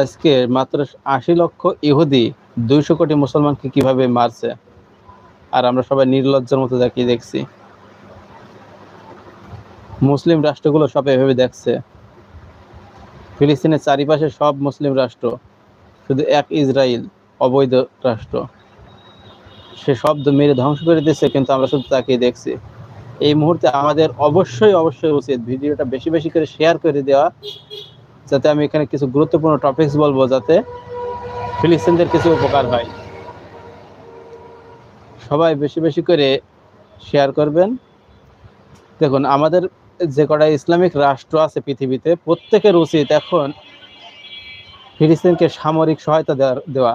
আজকে মাত্র আশি লক্ষ ইহুদি দুইশো কোটি মুসলমানকে কীভাবে মারছে? আর আমরা সবাই নির্লজ্জের মতো দেখিয়ে দেখছি। মুসলিম রাষ্ট্রগুলো সব এভাবে দেখছে। ফিলিস্তিনের চারিপাশে সব মুসলিম রাষ্ট্র, শুধু এক ইসরায়েল অবৈধ রাষ্ট্র। সে শব্দ মেরে ধ্বংস করে দিচ্ছে কিন্তু আমরা শুধু তাকিয়ে দেখছি। এই মুহূর্তে আমাদের অবশ্যই অবশ্যই উচিত ভিডিওটা বেশি বেশি করে শেয়ার করে দেওয়া। যাতে আমি এখানে কিছু গুরুত্বপূর্ণ টপিকস বলব যাতে ফিলিস্তিনদের কিছু উপকার হয়। সবাই বেশি বেশি করে শেয়ার করবেন। দেখুন, আমাদের যে কটা ইসলামিক রাষ্ট্র আছে পৃথিবীতে, প্রত্যেকের উচিত এখন ফিলিস্তিনকে সামরিক সহায়তা দেওয়া।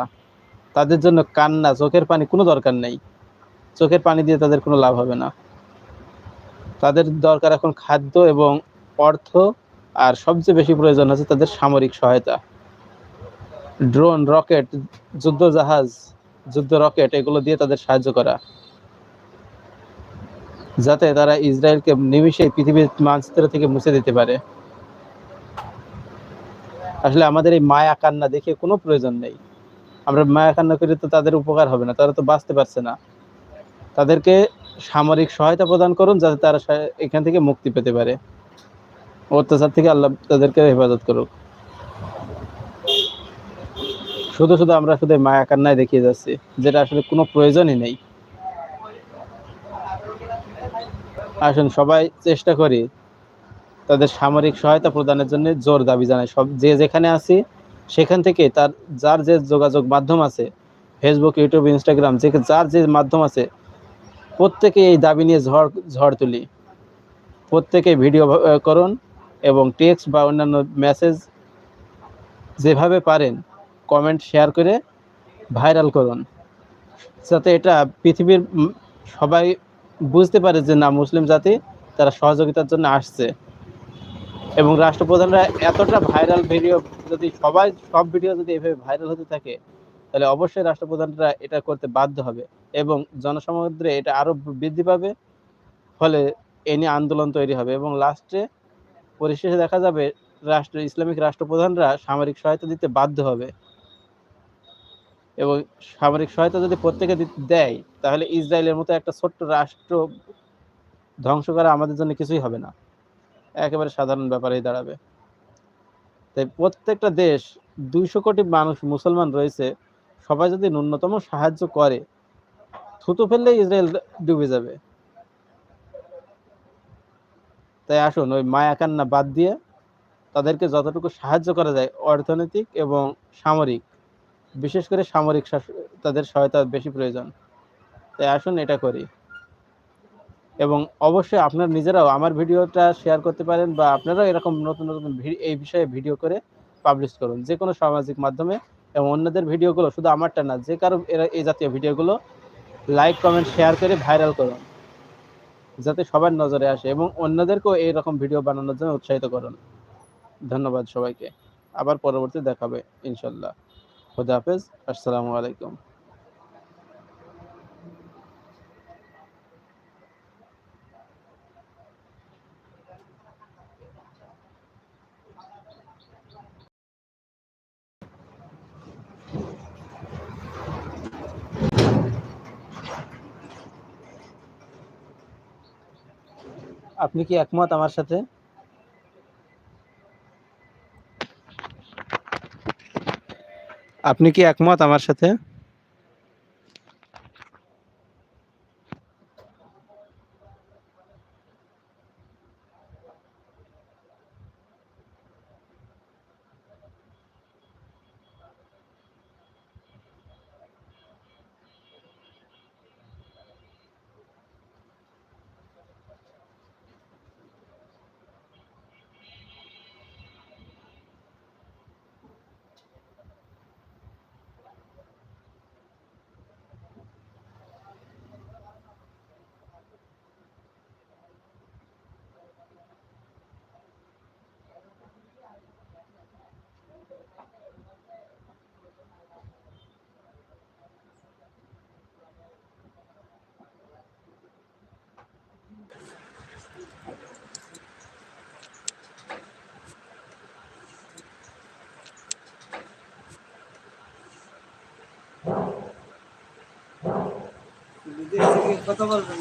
তাদের জন্য কান্না, চোখের পানি কোনো দরকার নেই। চোখের পানি দিয়ে তাদের কোনো লাভ হবে না। তাদের দরকার এখন খাদ্য এবং অর্থ আর সবচেয়ে বেশি প্রয়োজন আছে তাদের সামরিক সহায়তা। ড্রোন, রকেট যুদ্ধ জাহাজ যুদ্ধ রকেট, এগুলো দিয়ে তাদের সাহায্য করা। যাতে তারা ইসরায়েলকে নিমিষে পৃথিবীর মানচিত্র থেকে মুছে দিতে পারে। আসলে আমাদের এই মায়া কান্না দেখে কোনো প্রয়োজন নেই। আমরা মায়া কান্না করে তো তাদের উপকার হবে না, তারা তো বাঁচতে পারছে না। তাদেরকে সামরিক সহায়তা প্রদান করুন যাতে তারা এখান থেকে মুক্তি পেতে পারে। অত্যাচার থেকে আল্লাহ তাদেরকে হেফাজত করুক। শুধু শুধু আমরা শুধু মায়া কান্নায় দেখিয়ে যাচ্ছি, যেটা আসলে কোনো প্রয়োজনই নেই। আসুন, সবাই চেষ্টা করি তাদের সামরিক সহায়তা প্রদানের জন্য জোর দাবি জানাই। সব যে যেখানে আছি, সেখান থেকে তার, যার যে যোগাযোগ মাধ্যম আছে ফেসবুক ইউটিউব ইনস্টাগ্রাম যে যার যে মাধ্যম আছে, প্রত্যেকে এই দাবি নিয়ে ঝড় ঝড় তুলি। প্রত্যেকে ভিডিও করুন। এবং টেক্সট বা অন্যান্য মেসেজ যেভাবে পারেন কমেন্ট শেয়ার করে ভাইরাল করুন। যাতে এটা পৃথিবীর সবাই বুঝতে পারে যে না, মুসলিম জাতি তারা সহযোগিতার জন্য আসছে। এবং রাষ্ট্রপ্রধানরা এতটা ভাইরাল ভিডিও যদি সবাই, সব ভিডিও যদি এভাবে ভাইরাল হতে থাকে, তাহলে অবশ্যই রাষ্ট্রপ্রধানরা এটা করতে বাধ্য হবে এবং জনসমুদ্রে এটা আরও বৃদ্ধি পাবে, ফলে এ নিয়ে আন্দোলন তৈরি হবে এবং লাস্টে পরিশেষে দেখা যাবে রাষ্ট্র, ইসলামিক রাষ্ট্রপ্রধানরা সামরিক সহায়তা দিতে বাধ্য হবে। এবং সামরিক সহায়তা যদি প্রত্যেকে দেয়, তাহলে ইসরায়েলের মতো একটা ছোট্ট রাষ্ট্র ধ্বংস করা আমাদের জন্য কিছুই হবে না। একেবারে সাধারণ ব্যাপারেই দাঁড়াবে। তাই প্রত্যেকটা দেশ, দুইশো কোটি মানুষ মুসলমান রয়েছে, সবাই যদি ন্যূনতম সাহায্য করে, থুতু ফেললে ইসরায়েল ডুবে যাবে। তাই আসুন ওই মায়া কান্না বাদ দিয়ে তাদেরকে যতটুকু সাহায্য করা যায় অর্থনৈতিক এবং সামরিক, বিশেষ করে সামরিক তাদের সহায়তা বেশি প্রয়োজন। তাই আসুন এটা করি। এবং অবশ্যই আপনারা নিজেরাও আমার ভিডিওটা শেয়ার করতে পারেন বা আপনারাও এরকম নতুন নতুন এই বিষয়ে ভিডিও করে পাবলিশ করুন। যে কোনো সামাজিক মাধ্যমে এবং অন্যদের ভিডিওগুলো শুধু আমারটা না, যে কারও এরা এই জাতীয় ভিডিওগুলো লাইক কমেন্ট শেয়ার করে ভাইরাল করুন। যাতে সবার নজরে আসে এবং অন্যদেরকেও এইরকম ভিডিও বানানোর জন্য উৎসাহিত করুন। ধন্যবাদ সবাইকে। আবার পরবর্তী দেখাবে ইনশাল্লাহ খুদা হাফেজ, আসসালামু আলাইকুম। আপনি কি একমত আমার সাথে আপনি কি একমত আমার সাথে কত বলবেন